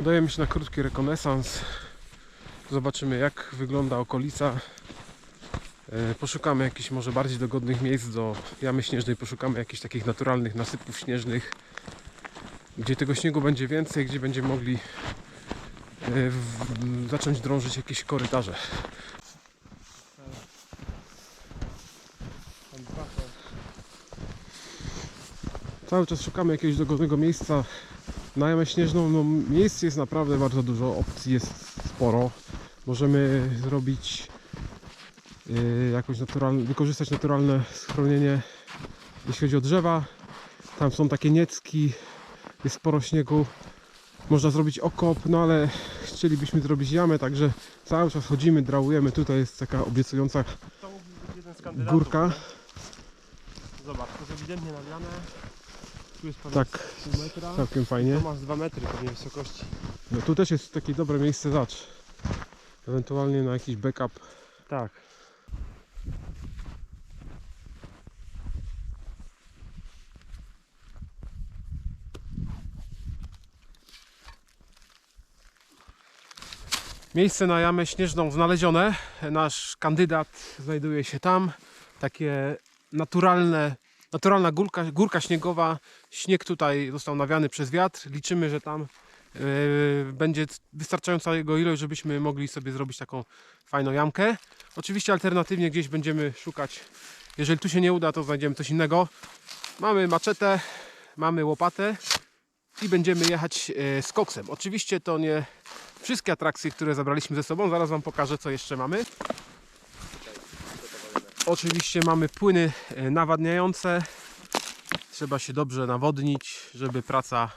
Udajemy się na krótki rekonesans. Zobaczymy jak wygląda okolica. E, Poszukamy jakichś może bardziej dogodnych miejsc do jamy śnieżnej. Poszukamy jakichś takich naturalnych nasypów śnieżnych, gdzie tego śniegu będzie więcej, gdzie będziemy mogli e, zacząć drążyć jakieś korytarze. Cały czas szukamy jakiegoś dogodnego miejsca na jamę śnieżną. No, miejsc jest naprawdę bardzo dużo, opcji jest sporo. Możemy zrobić yy, jakoś naturalne, wykorzystać naturalne schronienie, jeśli chodzi o drzewa. Tam są takie niecki, jest sporo śniegu. Można zrobić okop, no ale chcielibyśmy zrobić jamę, także cały czas chodzimy, drałujemy. Tutaj jest taka obiecująca górka. Zobacz, to jest ewidentnie nawiane. Tu jest pewnie Tak, pół metra. całkiem fajnie. To masz 2 metry pewnie wysokości. No tu też jest takie dobre miejsce zacz. Ewentualnie na jakiś backup. Tak. Miejsce na jamę śnieżną znalezione. Nasz kandydat znajduje się tam. Takie naturalne, naturalna górka, górka śniegowa. Śnieg tutaj został nawiany przez wiatr. Liczymy, że tam yy, będzie wystarczająca jego ilość, żebyśmy mogli sobie zrobić taką fajną jamkę. Oczywiście alternatywnie gdzieś będziemy szukać. Jeżeli tu się nie uda, to znajdziemy coś innego. Mamy maczetę, mamy łopatę i będziemy jechać e, z koksem. Oczywiście to nie wszystkie atrakcje, które zabraliśmy ze sobą. Zaraz Wam pokażę, co jeszcze mamy. Oczywiście mamy płyny e, nawadniające. Trzeba się dobrze nawodnić, żeby praca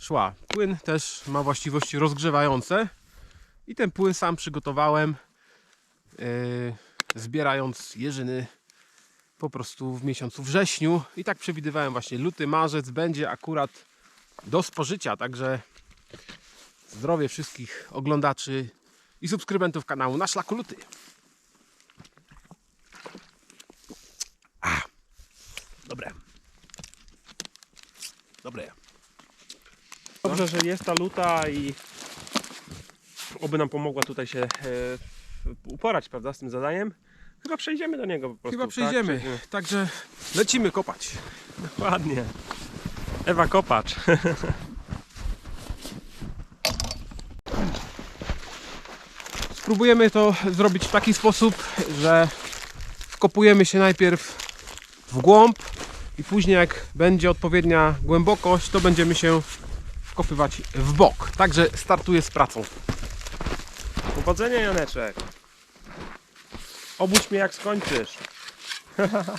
szła. Płyn też ma właściwości rozgrzewające. I ten płyn sam przygotowałem, e, zbierając jeżyny po prostu w miesiącu wrześniu. I tak przewidywałem właśnie luty, marzec będzie akurat do spożycia, także zdrowie wszystkich oglądaczy i subskrybentów kanału na szlaku luty. Dobre. Dobre. Dobrze, że jest ta luta i oby nam pomogła tutaj się e, uporać, prawda, z tym zadaniem. Chyba przejdziemy do niego po prostu. Chyba przejdziemy, Tak? Przejdziemy. także lecimy kopać. Ładnie. Ewa Kopacz. Spróbujemy to zrobić w taki sposób, że wkopujemy się najpierw w głąb i później jak będzie odpowiednia głębokość, to będziemy się wkopywać w bok. Także startuję z pracą. Powodzenia Janeczek. Obudź mnie jak skończysz.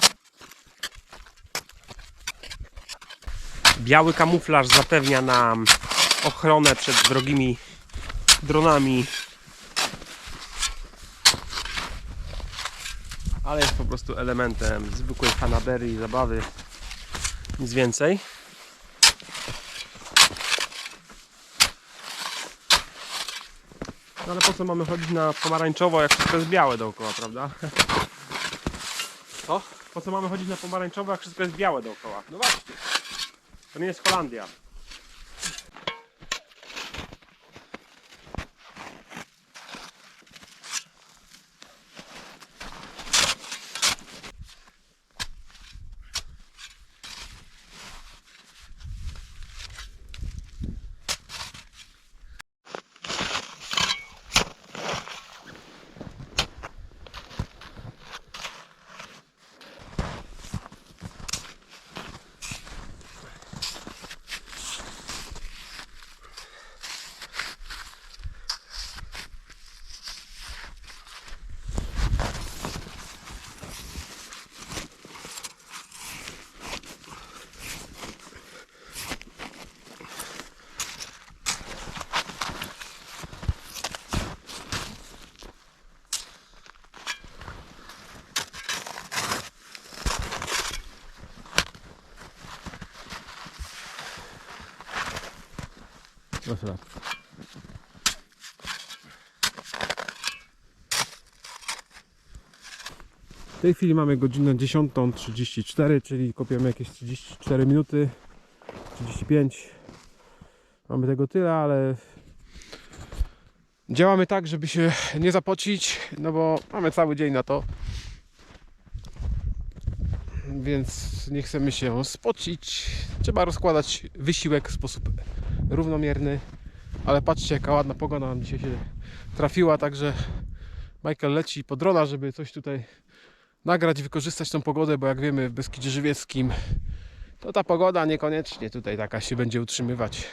Biały kamuflaż zapewnia nam ochronę przed wrogimi dronami. Ale jest po prostu elementem zwykłej fanaberii, zabawy. Nic więcej. No ale po co mamy chodzić na pomarańczowo, jak wszystko jest białe dookoła, prawda? Co? Po co mamy chodzić na pomarańczowo, jak wszystko jest białe dookoła? No właśnie. To nie jest Holandia. masz rację. W tej chwili mamy godzinę 10.34, czyli kopiemy jakieś 34 minuty, 35. Mamy tego tyle, ale działamy tak, żeby się nie zapocić, no bo mamy cały dzień na to. Więc nie chcemy się spocić. Trzeba rozkładać wysiłek w sposób równomierny. Ale patrzcie, jaka ładna pogoda nam dzisiaj się trafiła, także Michael leci po drona, żeby coś tutaj nagrać, wykorzystać tą pogodę, bo jak wiemy w Beskidzie Żywieckim to ta pogoda niekoniecznie tutaj taka się będzie utrzymywać.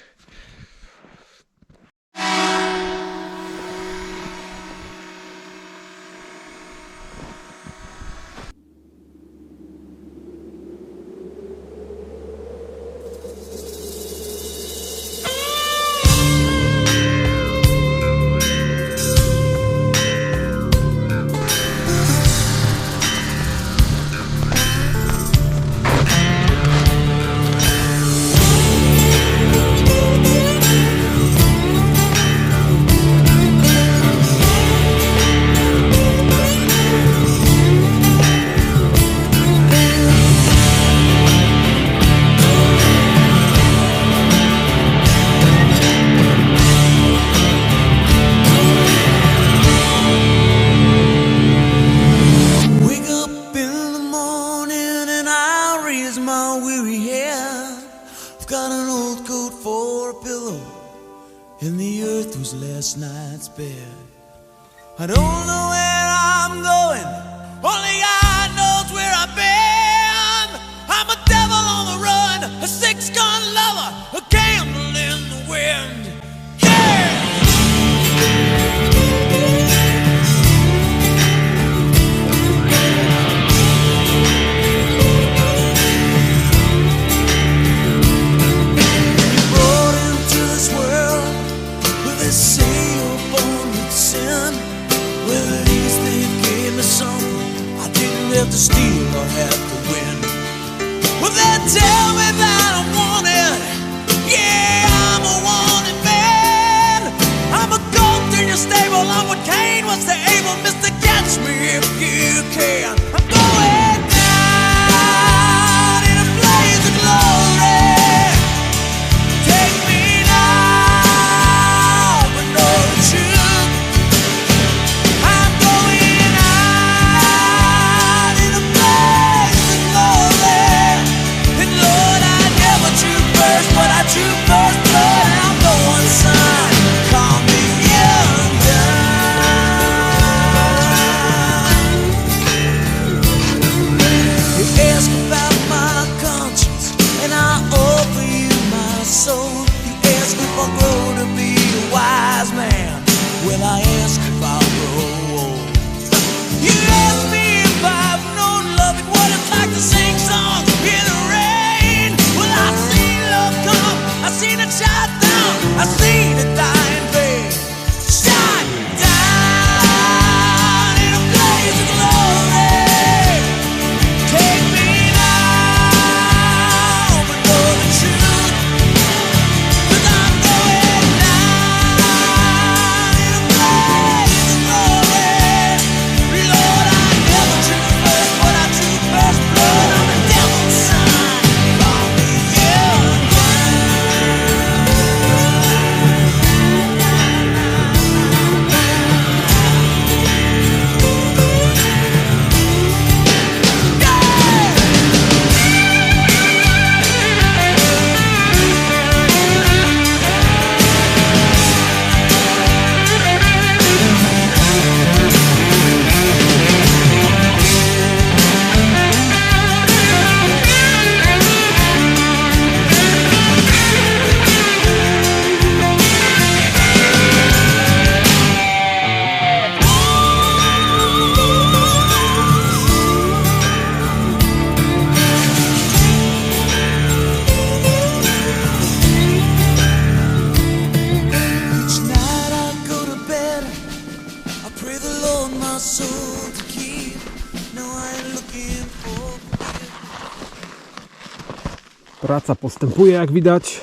Praca postępuje jak widać.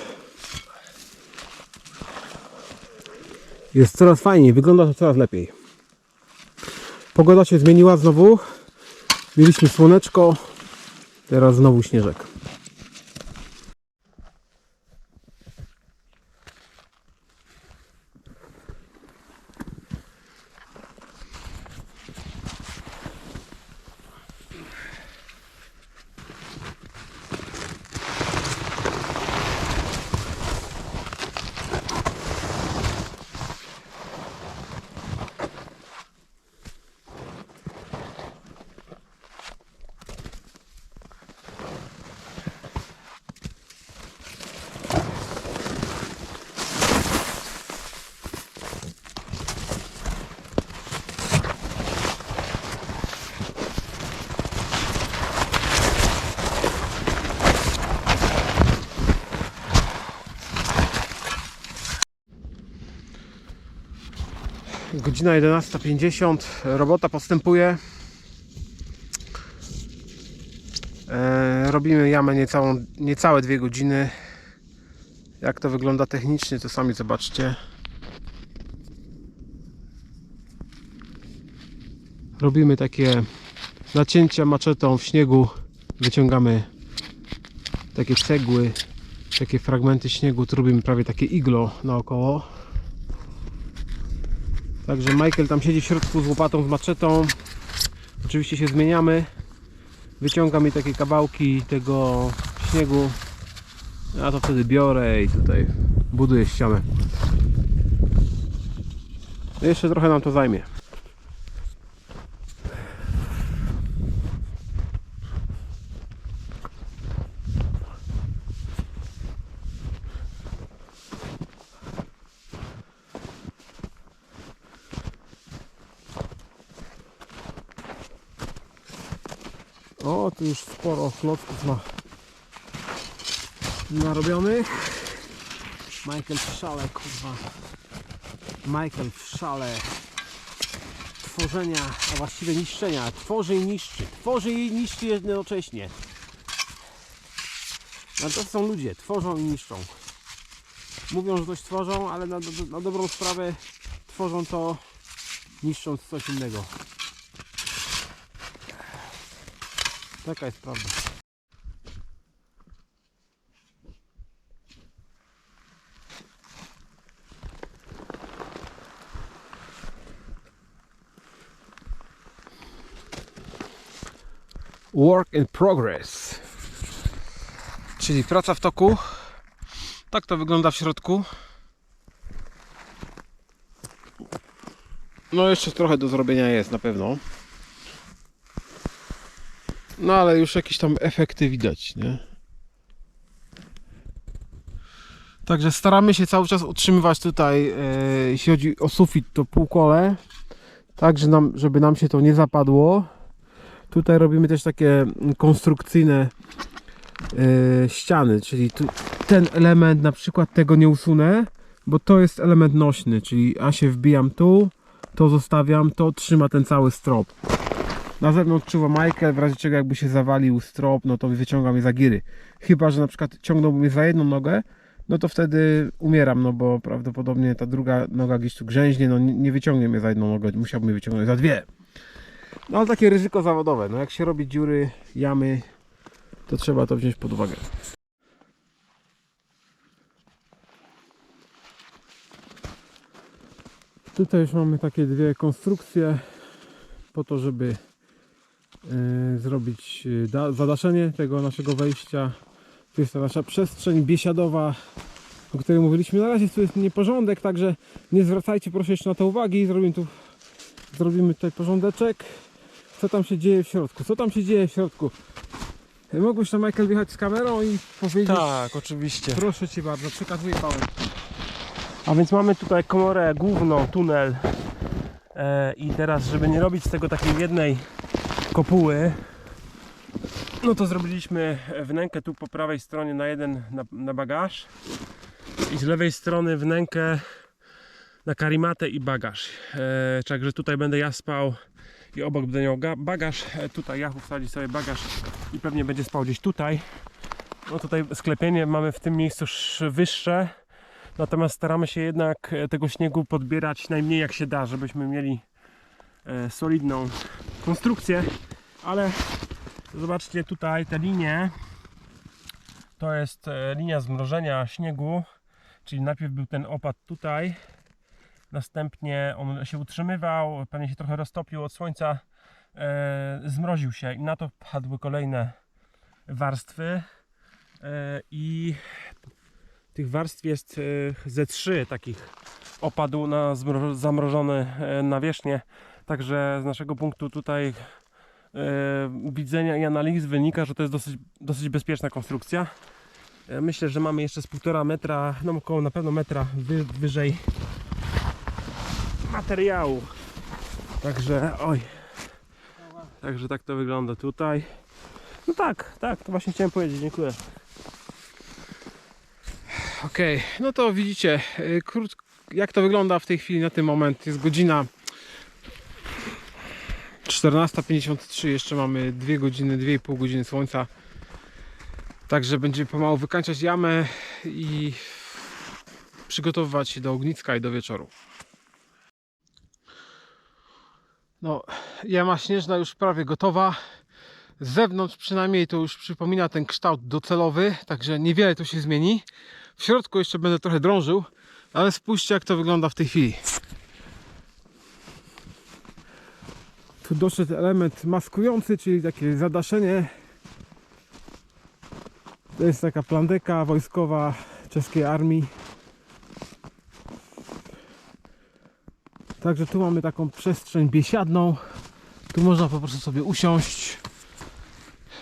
Jest coraz fajniej, wygląda to coraz lepiej. Pogoda się zmieniła znowu. Mieliśmy słoneczko, teraz znowu śnieżek. Godzina 11.50. Robota postępuje. E, robimy jamę niecałą, niecałe dwie godziny. Jak to wygląda technicznie, to sami zobaczcie. Robimy takie nacięcia maczetą w śniegu. Wyciągamy takie cegły, takie fragmenty śniegu. Tu robimy prawie takie iglo naokoło. Także Michael tam siedzi w środku z łopatą, z maczetą. Oczywiście się zmieniamy. Wyciąga mi takie kawałki tego śniegu. Ja to wtedy biorę i tutaj buduję ścianę. No jeszcze trochę nam to zajmie. Tu już sporo klocków ma narobionych. Michael w szale, kurwa. Michael w szale tworzenia, a właściwie niszczenia. Tworzy i niszczy. Tworzy i niszczy jednocześnie. No to są ludzie, tworzą i niszczą. Mówią, że coś tworzą, ale na, na dobrą sprawę tworzą to niszcząc coś innego. Taka jest prawda. Work in progress. Czyli praca w toku. Tak to wygląda w środku. No jeszcze trochę do zrobienia jest na pewno. No ale już jakieś tam efekty widać, nie? Także staramy się cały czas utrzymywać tutaj, e, jeśli chodzi o sufit, to półkole, tak że nam, żeby nam się to nie zapadło. Tutaj robimy też takie konstrukcyjne e, ściany, czyli tu, ten element na przykład tego nie usunę, bo to jest element nośny, czyli a się wbijam tu, to zostawiam, to trzyma ten cały strop. Na zewnątrz czuwa Michael, w razie czego jakby się zawalił strop, no to wyciąga mnie za giry. Chyba, że na przykład ciągnąłby mnie za jedną nogę, no to wtedy umieram, no bo prawdopodobnie ta druga noga gdzieś tu grzęźnie, no nie nie wyciągnie mnie za jedną nogę, musiałbym mnie wyciągnąć za dwie. No ale takie ryzyko zawodowe, no jak się robi dziury, jamy, to trzeba to wziąć pod uwagę. Tutaj już mamy takie dwie konstrukcje po to, żeby zrobić e, da, zadaszenie tego naszego wejścia. Tu jest ta nasza przestrzeń biesiadowa, o której mówiliśmy. Na razie tu jest nieporządek, także nie zwracajcie proszę jeszcze na to uwagi. Zrobimy tu zrobimy tutaj porządeczek. Co tam się dzieje w środku? Co tam się dzieje w środku? E, Mógłbyś tam Michael wjechać z kamerą i powiedzieć. Tak, oczywiście. Proszę cię bardzo, przekazuję pałę. A więc mamy tutaj komorę główną, tunel. E, I teraz, żeby nie robić z tego takiej jednej kopuły, no to zrobiliśmy wnękę tu po prawej stronie na jeden na, na bagaż i z lewej strony wnękę na karimatę i bagaż. E, także tutaj będę ja spał i obok będę miał ga- bagaż. E, tutaj Jachu wsadzi sobie bagaż i pewnie będzie spał gdzieś tutaj. No tutaj sklepienie mamy w tym miejscu sz- wyższe. Natomiast staramy się jednak e, tego śniegu podbierać najmniej jak się da, żebyśmy mieli e, solidną konstrukcję. Ale zobaczcie tutaj te linie. To jest e, linia zmrożenia śniegu, czyli najpierw był ten opad tutaj, następnie on się utrzymywał, pewnie się trochę roztopił od słońca, e, zmroził się i na to padły kolejne warstwy e, i tych warstw jest e, ze trzy takich opadł na zamrożone e, nawierzchnie. Także z naszego punktu tutaj widzenia i analiz wynika, że to jest dosyć, dosyć bezpieczna konstrukcja. E, Myślę, że mamy jeszcze z półtora metra, no około na pewno metra wy, wyżej materiału. Także oj. Także tak to wygląda tutaj. No tak, tak, to właśnie chciałem powiedzieć, dziękuję. Okej, no to widzicie, y, krótko, jak to wygląda w tej chwili na ten moment. Jest godzina 14.53, jeszcze mamy 2 godziny, 2,5 godziny słońca. Także będziemy pomału wykańczać jamę i przygotowywać się do ogniska i do wieczoru. No, jama śnieżna już prawie gotowa. Z zewnątrz przynajmniej to już przypomina ten kształt docelowy, także niewiele tu się zmieni. W środku jeszcze będę trochę drążył, ale spójrzcie jak to wygląda w tej chwili. Tu doszedł element maskujący, czyli takie zadaszenie. To jest taka plandeka wojskowa czeskiej armii. Także tu mamy taką przestrzeń biesiadną. Tu można po prostu sobie usiąść.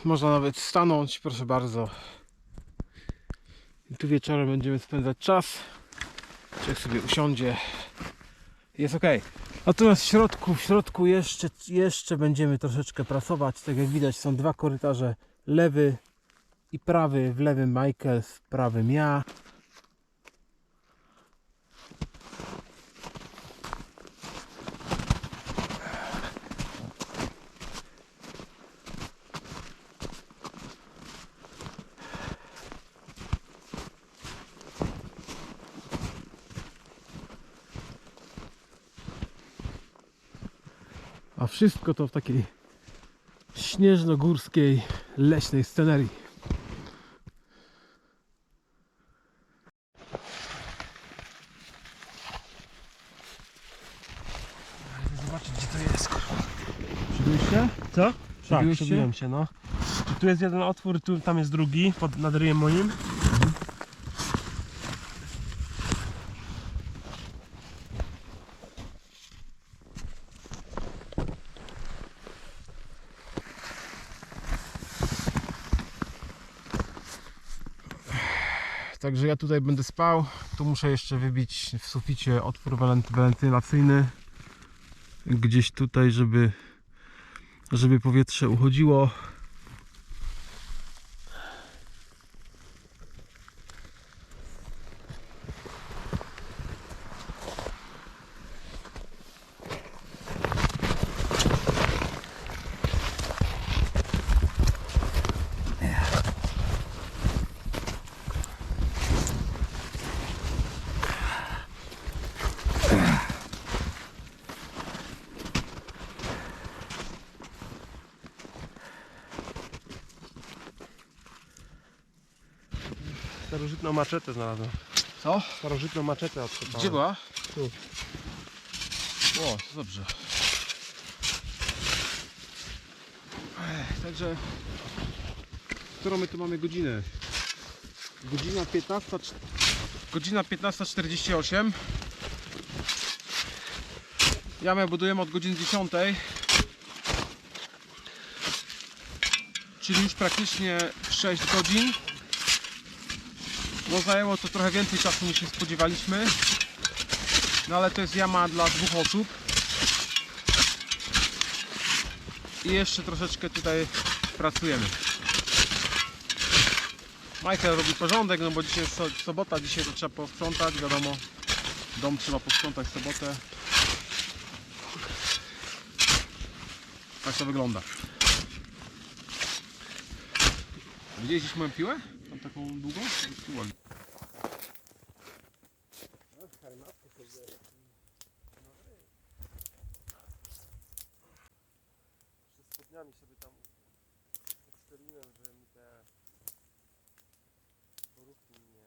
Można nawet stanąć, proszę bardzo. I tu wieczorem będziemy spędzać czas. Człowiek sobie usiądzie. Jest ok. Natomiast w środku, w środku jeszcze, jeszcze będziemy troszeczkę pracować. Tak jak widać są dwa korytarze. Lewy i prawy. W lewym Michael, w prawym ja. A wszystko to w takiej śnieżno-górskiej, leśnej scenerii. Zobaczyć gdzie to jest. Przybyłeś się? Co? Tak, się? się, no. Tu jest jeden otwór, tu, tam jest drugi, pod, nad ryjem moim. Także ja tutaj będę spał. Tu muszę jeszcze wybić w suficie otwór wenty- wentylacyjny. Gdzieś tutaj, żeby, żeby powietrze uchodziło. Starożytną maczetę znalazłem. Co? Starożytną maczetę odkopałem. Gdzie była? Tu. O, to dobrze. Ech, Także, którą my tu mamy godzinę? Godzina 15, cz- godzina 15.48. Jamę budujemy od godziny 10. Czyli już praktycznie 6 godzin. No zajęło to trochę więcej czasu niż się spodziewaliśmy. No ale to jest jama dla dwóch osób. I jeszcze troszeczkę tutaj pracujemy. Michael robi porządek, no bo dzisiaj jest so- sobota, dzisiaj to trzeba posprzątać, wiadomo. Dom trzeba posprzątać w sobotę. Tak to wygląda. Widzieliście moją piłę? Tam taką długą? Ze spodniami sobie tam ustaliłem, że mi te borówki nie...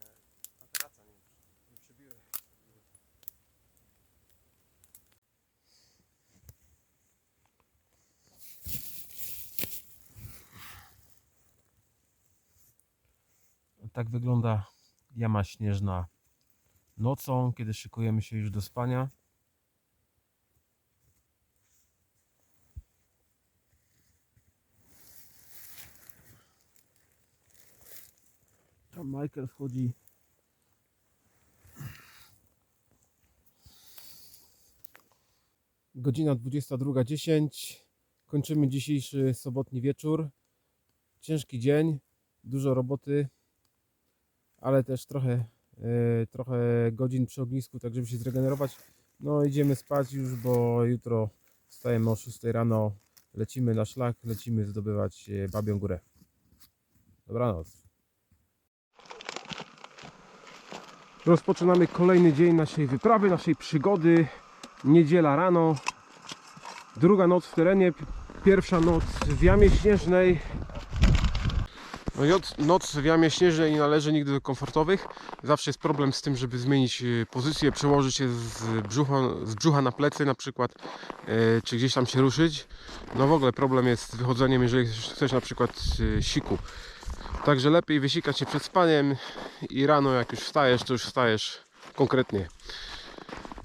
materaca nie, nie przybiły. Tak wygląda jama śnieżna nocą, kiedy szykujemy się już do spania. Tam Michael wchodzi. Godzina 22.10. Kończymy dzisiejszy sobotni wieczór. Ciężki dzień, dużo roboty, ale też trochę, e, trochę godzin przy ognisku, tak żeby się zregenerować. No idziemy spać już, bo jutro wstajemy o 6 rano lecimy na szlak, lecimy zdobywać e, Babią Górę. Dobranoc. Rozpoczynamy kolejny dzień naszej wyprawy, naszej przygody. Niedziela rano. Druga noc w terenie, pi- pierwsza noc w jamie śnieżnej. No noc w jamie śnieżnej nie należy nigdy do komfortowych. Zawsze jest problem z tym, żeby zmienić e, pozycję, przełożyć się z brzucha, z brzucha na plecy na przykład, e, czy gdzieś tam się ruszyć. No w ogóle problem jest z wychodzeniem, jeżeli chcesz na przykład e, siku. Także lepiej wysikać się przed spaniem i rano jak już wstajesz, to już wstajesz konkretnie.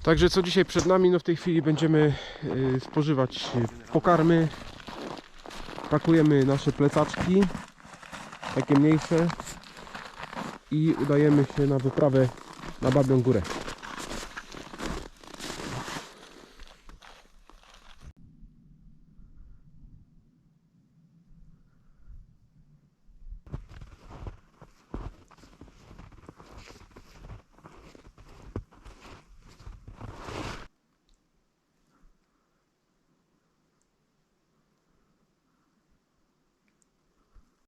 Także co dzisiaj przed nami, no w tej chwili będziemy spożywać pokarmy. Pakujemy nasze plecaczki, takie mniejsze i udajemy się na wyprawę na Babią Górę.